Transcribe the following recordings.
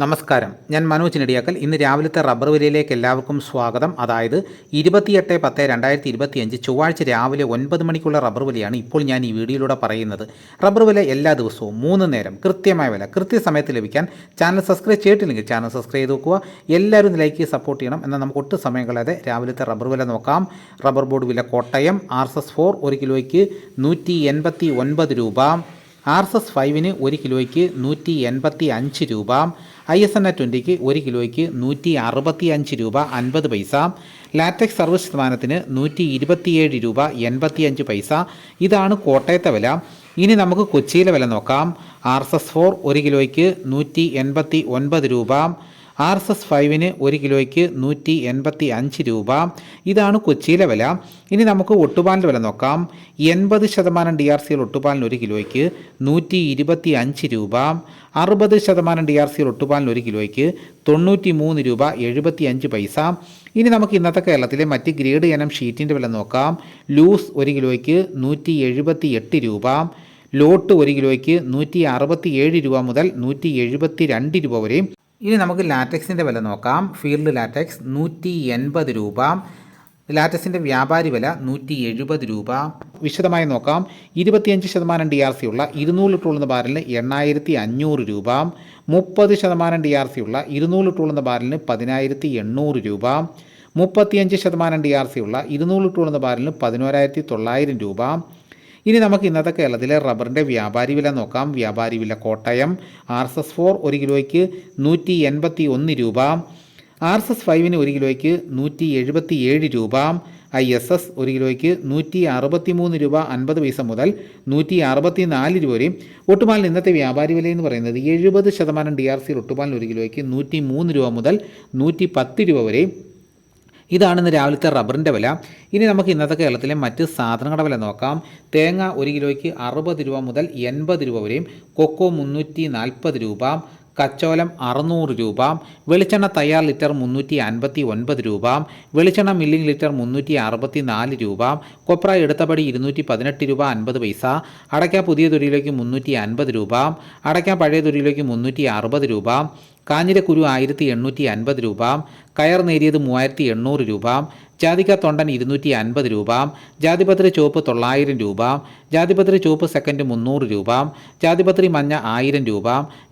നമസ്കാരം. ഞാൻ മനോജ് നെടിയാക്കൽ. ഇന്ന് രാവിലത്തെ റബ്ബർ വിലയിലേക്ക് എല്ലാവർക്കും സ്വാഗതം. അതായത് ഇരുപത്തിയെട്ട് പത്ത് രണ്ടായിരത്തി ഇരുപത്തിയഞ്ച് ചൊവ്വാഴ്ച രാവിലെ ഒൻപത് മണിക്കുള്ള റബ്ബർ വിലയാണ് ഇപ്പോൾ ഞാൻ ഈ വീഡിയോയിലൂടെ പറയുന്നത്. റബ്ബർ വില എല്ലാ ദിവസവും മൂന്ന് നേരം കൃത്യമായ വില കൃത്യസമയത്ത് ലഭിക്കാൻ ചാനൽ സബ്സ്ക്രൈബ് ചെയ്തിട്ടില്ലെങ്കിൽ ചാനൽ സബ്സ്ക്രൈബ് ചെയ്ത് നോക്കുക എല്ലാവരും ലൈക്ക് സപ്പോർട്ട് ചെയ്യണം. എന്നാൽ നമുക്ക് ഒട്ടും സമയം കളയാതെ രാവിലത്തെ റബ്ബർ വില നോക്കാം. റബ്ബർ ബോർഡ് വില Kottayam R S S four ഒരു കിലോയ്ക്ക് നൂറ്റി എൺപത്തി ഒൻപത് രൂപ. ആർ എസ് എസ് ഫൈവിന് ഒരു കിലോയ്ക്ക് നൂറ്റി എൺപത്തി അഞ്ച് രൂപ ഐ എസ് എൻ എ ട്വന്റിക്ക് ഒരു കിലോയ്ക്ക് നൂറ്റി അറുപത്തി അഞ്ച് രൂപ അൻപത് പൈസ ലാറ്റക്സ് സർവീസ് ശതമാനത്തിന് നൂറ്റി ഇരുപത്തിയേഴ് രൂപ എൺപത്തിയഞ്ച് പൈസ. ഇതാണ് കോട്ടയത്തെ വില. ഇനി നമുക്ക് കൊച്ചിയിലെ വില നോക്കാം. ആർ എസ് എസ് ഫോർ ഒരു കിലോയ്ക്ക് നൂറ്റി എൺപത്തി ഒൻപത് രൂപ ആർ എസ് എസ് ഫൈവിന് ഒരു കിലോയ്ക്ക് നൂറ്റി എൺപത്തി അഞ്ച് രൂപ. ഇതാണ് കൊച്ചിയിലെ വില. ഇനി നമുക്ക് ഒട്ടുപാലിന്റെ വില നോക്കാം. എൺപത് ശതമാനം ഡി ആർ സിയിൽ ഒട്ടുപാലിന് ഒരു കിലോയ്ക്ക് നൂറ്റി ഇരുപത്തി അഞ്ച് രൂപ. അറുപത് ശതമാനം ഡി ആർ സിയിൽ ഒട്ടുപാലിന് ഒരു കിലോയ്ക്ക് തൊണ്ണൂറ്റി മൂന്ന് രൂപ എഴുപത്തി അഞ്ച് പൈസ. ഇനി നമുക്ക് ഇന്നത്തെ കേരളത്തിലെ മറ്റ് ഗ്രേഡ് ഇനം ഷീറ്റിന്റെ വില നോക്കാം. ലൂസ് ഒരു കിലോയ്ക്ക് നൂറ്റി എഴുപത്തി എട്ട് രൂപ. ലോട്ട് ഒരു കിലോയ്ക്ക് നൂറ്റി അറുപത്തി ഏഴ് രൂപ മുതൽ നൂറ്റി എഴുപത്തി രണ്ട് രൂപ വരെയും ഇനി നമുക്ക് ലാറ്റക്സിന്റെ വില നോക്കാം. ഫീൽഡ് ലാറ്റക്സ് നൂറ്റി എൺപത് രൂപ. ലാറ്റക്സിന്റെ വ്യാപാരി വില നൂറ്റി എഴുപത് രൂപ. വിശദമായി നോക്കാം. ഇരുപത്തിയഞ്ച് ശതമാനം ഡി ആർ സി ഉള്ള ഇരുന്നൂറ് ലിറ്റർ ഉള്ളുന്ന ബാരലിന് എണ്ണായിരത്തി അഞ്ഞൂറ് രൂപ. മുപ്പത് ശതമാനം ഡി ആർ സി ഉള്ള ഇരുന്നൂറ് ലിറ്റർ ഉള്ളുന്ന ബാരലിന് പതിനായിരത്തി എണ്ണൂറ് രൂപ. മുപ്പത്തിയഞ്ച് ശതമാനം ഡി ആർ സി ഉള്ള ഇരുന്നൂറ് ലിറ്റർ ഉള്ളുന്ന ബാരലിന് പതിനോരായിരത്തി തൊള്ളായിരം രൂപ. ഇനി നമുക്ക് ഇന്നത്തെ കേരളത്തിലെ റബ്ബറിന്റെ വ്യാപാരി വില നോക്കാം. വ്യാപാരി വില Kottayam R S S four ഒരു കിലോയ്ക്ക് നൂറ്റി എൺപത്തി ഒന്ന് രൂപ. ആർ എസ് എസ് ഫൈവിന് ഒരു കിലോയ്ക്ക് നൂറ്റി എഴുപത്തി ഏഴ് രൂപ. ഐ എസ് എസ് ഒരു കിലോയ്ക്ക് നൂറ്റി അറുപത്തി മൂന്ന് രൂപ അൻപത് പൈസ മുതൽ നൂറ്റി അറുപത്തി നാല് രൂപ വരെയും. ഒട്ടുപാലിന് ഇന്നത്തെ വ്യാപാരി വില എന്ന് പറയുന്നത് എഴുപത് ശതമാനം ഡി ആർ സിയിൽ ഒട്ടുപാലിന് ഒരു കിലോയ്ക്ക് നൂറ്റി മൂന്ന് രൂപ മുതൽ നൂറ്റി പത്ത് രൂപ വരെയും. ഇതാണ് ഇന്ന് രാവിലത്തെ റബ്ബറിന്റെ വില. ഇനി നമുക്ക് ഇന്നത്തെ കേരളത്തിലെ മറ്റ് സാധനങ്ങളുടെ വില നോക്കാം. തേങ്ങ ഒരു കിലോയ്ക്ക് അറുപത് രൂപ മുതൽ എൺപത് രൂപ വരെയും കൊക്കോ മുന്നൂറ്റി നാൽപ്പത് രൂപ കച്ചോലം അറുന്നൂറ് രൂപ വെളിച്ചെണ്ണ തയ്യാർ ലിറ്റർ മുന്നൂറ്റി അൻപത്തി ഒൻപത് രൂപ വെളിച്ചെണ്ണ മില്ലിംഗ് ലിറ്റർ മുന്നൂറ്റി അറുപത്തി നാല് രൂപ കൊപ്ര എടുത്തപടി ഇരുന്നൂറ്റി പതിനെട്ട് രൂപ അൻപത് പൈസ അടയ്ക്ക പുതിയ തൊഴിലേക്ക് മുന്നൂറ്റി അൻപത് രൂപ അടയ്ക്ക പഴയ തൊഴിലേക്ക് മുന്നൂറ്റി അറുപത് രൂപ കാഞ്ഞിരക്കുരു ആയിരത്തി എണ്ണൂറ്റി അൻപത് രൂപ കയർ നേരിയത് മൂവായിരത്തി എണ്ണൂറ് രൂപ ജാതിക തൊണ്ടൻ ഇരുന്നൂറ്റി അൻപത് രൂപ ജാതിപത്രി ചുവപ്പ് തൊള്ളായിരം രൂപ ജാതിപത്രി ചുവപ്പ് സെക്കൻഡ് മുന്നൂറ് രൂപ ജാതിപത്രി മഞ്ഞ ആയിരം രൂപ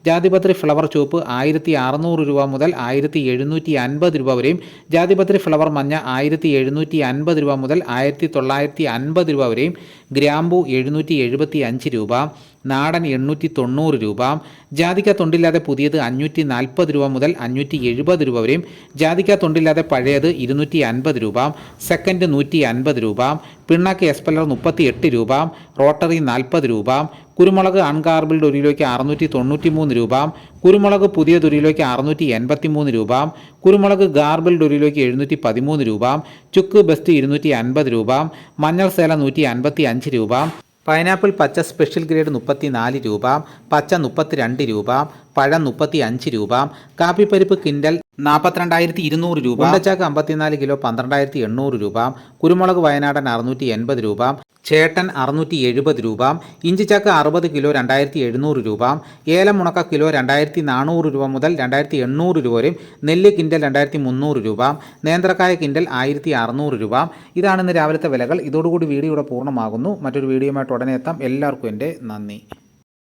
ജാതിപത്രി ഫ്ലവർ ചുവപ്പ് ആയിരത്തി അറുന്നൂറ് രൂപ മുതൽ ആയിരത്തി എഴുന്നൂറ്റി അൻപത് രൂപ വരെയും ജാതിപത്രി ഫ്ലവർ മഞ്ഞ ആയിരത്തി എഴുന്നൂറ്റി അൻപത് രൂപ മുതൽ ആയിരത്തി തൊള്ളായിരത്തി അൻപത് രൂപ വരെയും ഗ്രാമ്പു എഴുന്നൂറ്റി എഴുപത്തി അഞ്ച് രൂപ നാടൻ എണ്ണൂറ്റി തൊണ്ണൂറ് രൂപ. ജാതിക്ക തൊണ്ടില്ലാതെ പുതിയത് അഞ്ഞൂറ്റി നാൽപ്പത് രൂപ മുതൽ അഞ്ഞൂറ്റി എഴുപത് രൂപ വരെയും. ജാതിക്ക തൊണ്ടില്ലാതെ പഴയത് ഇരുന്നൂറ്റി അൻപത് രൂപ. സെക്കൻഡ് നൂറ്റി അൻപത് രൂപ. പിണ്ണാക്ക് എസ്പെല്ലർ മുപ്പത്തി എട്ട് രൂപ. റോട്ടറി നാൽപ്പത് രൂപ. കുരുമുളക് അൺകാർബിൾഡ് ഒരു അറുന്നൂറ്റി തൊണ്ണൂറ്റി മൂന്ന് രൂപ. കുരുമുളക് പുതിയ ഒരു അറുന്നൂറ്റി എൺപത്തി മൂന്ന് രൂപ. കുരുമുളക് ഗാർബിൾഡ് ഒരു എഴുന്നൂറ്റി പതിമൂന്ന് രൂപ. ചുക്ക് ബെസ്റ്റ് ഇരുന്നൂറ്റി അൻപത് രൂപ. മഞ്ഞൾ സേല നൂറ്റി അൻപത്തി അഞ്ച് രൂപ. പൈനാപ്പിൾ പച്ച സ്പെഷ്യൽ ഗ്രേഡ് മുപ്പത്തി നാല് രൂപ പച്ച മുപ്പത്തി രണ്ട് രൂപ പഴം മുപ്പത്തി അഞ്ച് രൂപ കാപ്പിപ്പരിപ്പ് കിൻഡൽ നാൽപ്പത്തിരണ്ടായിരത്തി ഇരുന്നൂറ് രൂപ. ഉണ്ടച്ചാക്ക് അമ്പത്തിനാല് കിലോ പന്ത്രണ്ടായിരത്തി എണ്ണൂറ് രൂപ. കുരുമുളക് വയനാടൻ അറുന്നൂറ്റി എൺപത് രൂപ. ചേട്ടൻ അറുന്നൂറ്റി എഴുപത് രൂപ. ഇഞ്ചിച്ചക്ക അറുപത് കിലോ രണ്ടായിരത്തി എഴുന്നൂറ് രൂപ. ഏലം മുണക്ക കിലോ രണ്ടായിരത്തി നാനൂറ് രൂപ മുതൽ രണ്ടായിരത്തി എണ്ണൂറ് രൂപ വരെയും. നെല്ല് കിൻഡൽ രണ്ടായിരത്തി മുന്നൂറ് രൂപ. നേന്ത്രക്കായ കിൻഡൽ ആയിരത്തി അറുന്നൂറ് രൂപ. ഇതാണ് ഇന്ന് രാവിലത്തെ വിലകൾ. ഇതോടുകൂടി വീഡിയോ ഇവിടെ പൂർണമാകുന്നു. മറ്റൊരു വീഡിയോയുമായിട്ട് ഉടനെ എത്താം. എല്ലാവർക്കും എന്റെ നന്ദി.